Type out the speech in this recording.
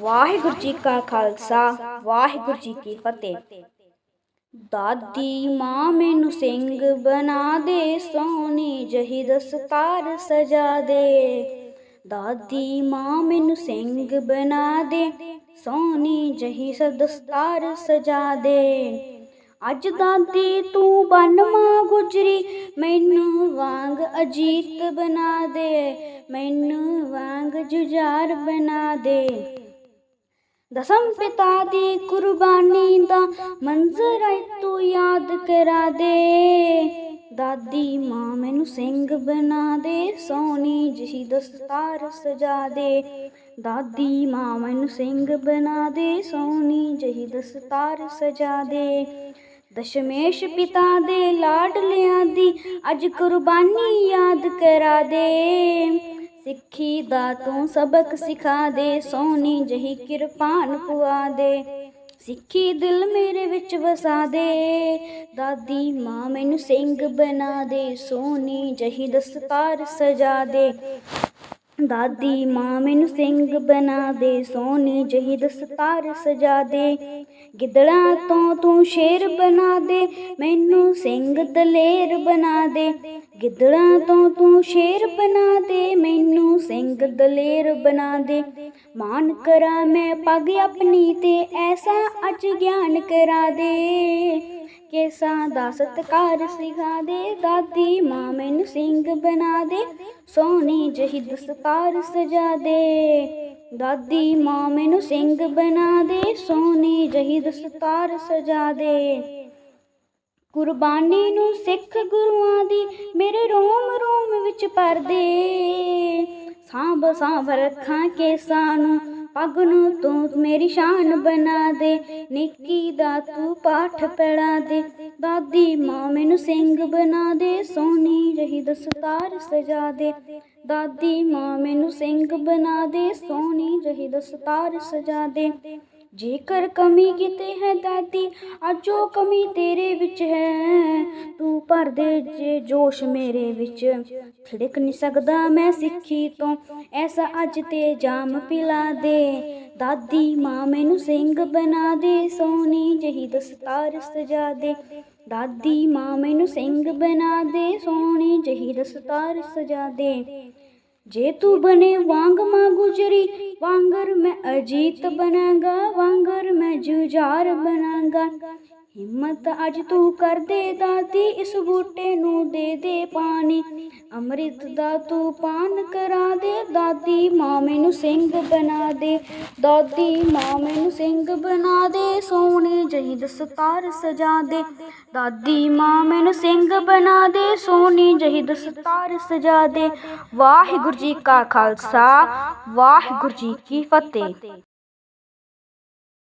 ਵਾਹਿਗੁਰੂ ਜੀ ਕਾ ਖਾਲਸਾ, ਵਾਹਿਗੁਰੂ ਜੀ ਕੀ ਫਤਿਹ। ਦਾਦੀ ਮਾਂ ਮੈਨੂੰ ਸਿੰਘ ਬਣਾ ਦੇ, ਸੋਹਣੀ ਜਹੀ ਦਸਤਾਰ ਸਜਾ ਦੇ। ਦਾਦੀ ਮਾਂ ਮੈਨੂੰ ਸਿੰਘ ਬਣਾ ਦੇ, ਸੋਹਣੀ ਜਹੀ ਸ ਸਜਾ ਦੇ। ਅੱਜ ਦਾਦੀ ਤੂੰ ਬਨ ਮਾਂ ਗੁਜਰੀ, ਮੈਨੂੰ ਵਾਂਗ ਅਜੀਤ ਬਣਾ ਦੇ, ਮੈਨੂੰ ਵਾਂਗ ਜੁਝਾਰ ਬਣਾ ਦੇ। ਦਸਮ ਪਿਤਾ ਦੀ ਕੁਰਬਾਨੀ ਦਾ ਮੰਜ਼ਰ ਐ ਤੂੰ ਯਾਦ ਕਰਾ ਦੇ। ਦਾਦੀ ਮਾਂ ਮੈਨੂੰ ਸਿੰਘ ਬਣਾ ਦੇ, ਸੋਹਣੀ ਜਿਹੀ ਦਸਤਾਰ ਸਜਾ ਦੇ। ਦਾਦੀ ਮਾਂ ਮੈਨੂੰ ਸਿੰਘ ਬਣਾ ਦੇ, ਸੋਹਣੀ ਜਿਹੀ ਦਸਤਾਰ ਸਜਾ ਦੇ। ਦਸ਼ਮੇਸ਼ ਪਿਤਾ ਦੇ ਲਾਡਲਿਆਂ ਦੀ ਅੱਜ ਕੁਰਬਾਨੀ ਯਾਦ ਕਰਾ ਦੇ। ਸਿੱਖੀ ਦਾ ਤੂੰ ਸਬਕ ਸਿਖਾ ਦੇ, ਸੋਹਣੀ ਜਹੀ ਕਿਰਪਾਨ ਪੁਆ ਦੇ। ਸਿੱਖੀ ਦਿਲ ਮੇਰੇ ਵਿੱਚ ਵਸਾ ਦੇ, ਦਾਦੀ ਮਾਂ ਮੈਨੂੰ ਸਿੰਘ ਬਣਾ ਦੇ, ਸੋਹਣੀ ਜਹੀ ਦਸਤਾਰ ਸਜਾ ਦੇ। ਦਾਦੀ ਮਾਂ ਮੈਨੂੰ ਸਿੰਘ ਬਣਾ ਦੇ, ਸੋਹਣੀ ਜਹੀ ਦਸਤਾਰ ਸਜਾ ਦੇ। ਗਿੱਦੜਾਂ ਤੋਂ ਤੂੰ ਸ਼ੇਰ ਬਣਾ ਦੇ, ਮੈਨੂੰ ਸਿੰਘ ਦਲੇਰ ਬਣਾ ਦੇ। ਗਿੱਦੜਾਂ ਤੋਂ ਤੂੰ ਸ਼ੇਰ ਬਣਾ ਦੇ, ਮੈਨੂੰ ਸਿੰਘ ਦਲੇਰ ਬਣਾ ਦੇ। ਮਾਨ ਕਰਾਂ ਮੈਂ ਪੱਗ ਆਪਣੀ ਤੇ, ਐਸਾ ਅੱਜ ਗਿਆਨ ਕਰਾ ਦੇ। ਕੇਸਾਂ ਦਾ ਸਤਕਾਰ ਸਿਖਾ ਦੇ, ਦਾਦੀ ਮਾਂ ਮੈਨੂੰ ਸਿੰਘ ਬਣਾ ਦੇ। ਸੋਹਣੀ ਜਹੀ ਦਸਤਾਰ ਸਜਾ ਦੇ। ਦਾਦੀ ਮਾਂ ਮੈਨੂੰ ਸਿੰਘ ਬਣਾ ਦੇ, ਸੋਹਣੀ ਜਹੀ ਦਸਤਾਰ ਸਜਾ ਦੇ। ਕੁਰਬਾਨੀ ਨੂੰ ਸਿੱਖ ਗੁਰੂਆਂ ਦੀ ਮੇਰੇ ਰੋਮ ਰੋਮ ਵਿੱਚ ਪਰਦੇ। ਸਾਂਭ ਸਾਂਭ ਰੱਖਾਂ ਕੇਸਾਂ ਨੂੰ ਪੱਗ ਨੂੰ ਤੂੰ ਮੇਰੀ ਸ਼ਾਨ ਬਣਾ ਦੇ। ਨਿੱਕੀ ਦਾ ਤੂੰ ਪਾਠ ਪੜਾ ਦੇ, ਦਾਦੀ ਮਾਂ ਮੈਨੂੰ ਸਿੰਘ ਬਣਾ ਦੇ। ਸੋਹਣੀ ਰਹੀ ਦਸਤਾਰ ਸਜਾ ਦੇ। ਦਾਦੀ ਮਾਂ ਮੈਨੂੰ ਸਿੰਘ ਬਣਾ ਦੇ, ਸੋਹਣੀ ਰਹੀ ਦਸਤਾਰ ਸਜਾ ਦੇ। ਜੇਕਰ ਕਮੀ ਕਿਤੇ ਹੈ ਦਾਦੀ ਅੱਜ ਉਹ ਕਮੀ ਤੇਰੇ ਵਿੱਚ ਹੈ। ਤੂੰ ਭਰ ਦੇ ਜੇ ਜੋਸ਼ ਮੇਰੇ ਵਿੱਚ। ਥਿੜਕ ਨਹੀਂ ਸਕਦਾ ਮੈਂ ਸਿੱਖੀ ਤੋਂ, ਐਸਾ ਅੱਜ ਤੇ ਜਾਮ ਪਿਲਾ ਦੇ। ਦਾਦੀ ਮਾਂ ਮੈਨੂੰ ਸਿੰਘ ਬਣਾ ਦੇ, ਸੋਹਣੀ ਜਹੀ ਦਸਤਾਰ ਸਜਾ ਦੇ। ਦਾਦੀ ਮਾਂ ਮੈਨੂੰ ਸਿੰਘ ਬਣਾ ਦੇ, ਸੋਹਣੀ ਜਹੀ ਦਸਤਾਰ ਸਜਾ ਦੇ। ਜੇ ਤੂੰ ਬਨੇ ਵਾਂਗ ਮਾਂ ਗੁਜਰੀ ਵਾਂਗਰ ਮੈਂ ਅਜੀਤ ਬਣਾਂਗਾ ਵਾਂਗਰ ਮੈਂ ਜੁਝਾਰ ਬਣਾਂਗਾ। ਹਿੰਮਤ ਅੱਜ ਤੂੰ ਕਰ ਦੇ ਦਾਦੀ, ਇਸ ਬੂਟੇ ਨੂੰ ਦੇ ਦੇ ਪਾਣੀ। ਅੰਮ੍ਰਿਤ ਦਾ ਤੂੰ ਪਾਨ ਕਰਾ ਦੇ, ਦਾਦੀ ਮਾਂ ਮੈਨੂੰ ਸਿੰਘ ਬਣਾ ਦੇ। ਦਾਦੀ ਮਾਂ ਮੈਨੂੰ ਸਿੰਘ ਬਣਾ ਦੇ, ਸੋਹਣੀ ਜਹੀ ਦਸਤਾਰ ਸਜਾ ਦੇ। ਦਾਦੀ ਮਾਂ ਮੈਨੂੰ ਸਿੰਘ ਬਣਾ ਦੇ, ਸੋਹਣੀ ਜਹੀ ਦਸਤਾਰ ਸਜਾ ਦੇ। ਵਾਹਿਗੁਰੂ ਜੀ ਕਾ ਖਾਲਸਾ, ਵਾਹਿਗੁਰੂ ਜੀ ਕੀ ਫਤਿਹ।